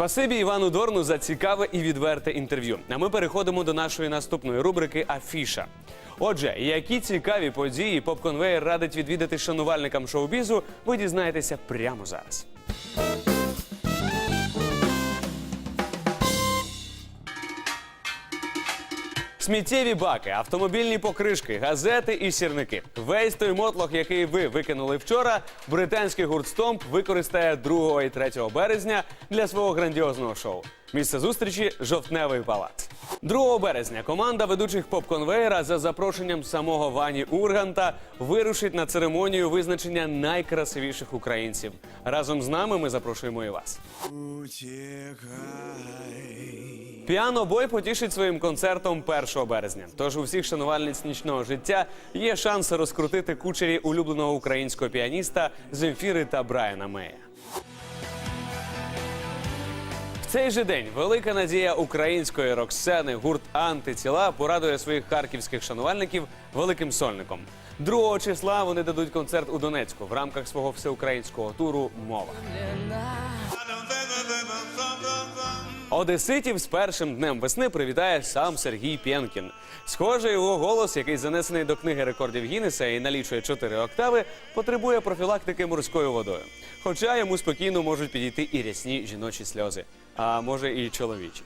Спасибі Івану Дорну за цікаве і відверте інтерв'ю. А ми переходимо до нашої наступної рубрики Афіша. Отже, які цікаві події поп-конвейер радить відвідати шанувальникам шоу-бізу, ви дізнаєтеся прямо зараз. Сміттєві баки, автомобільні покришки, газети і сірники. Весь той мотлох, який ви викинули вчора, британський гурт Стомп використає 2 і 3 березня для свого грандіозного шоу. Місце зустрічі жовтневий палац. 2 березня команда ведучих поп-конвеєра за запрошенням самого Вані Урганта вирушить на церемонію визначення найкрасивіших українців. Разом з нами ми запрошуємо і вас. Піано-бой потішить своїм концертом 1 березня. Тож у всіх шанувальниць нічного життя є шанс розкрутити кучері улюбленого українського піаніста Земфіри та Брайана Мея. В цей же день велика надія української рок-сцени гурт Антитіла порадує своїх харківських шанувальників великим сольником. 2 числа вони дадуть концерт у Донецьку в рамках свого всеукраїнського туру Мова. Одеситів з першим днем весни привітає сам Сергій Пєнкін. Схоже, його голос, який занесений до книги рекордів Гіннеса і налічує 4 октави, потребує профілактики морською водою. Хоча йому спокійно можуть підійти і рясні жіночі сльози, а може і чоловічі.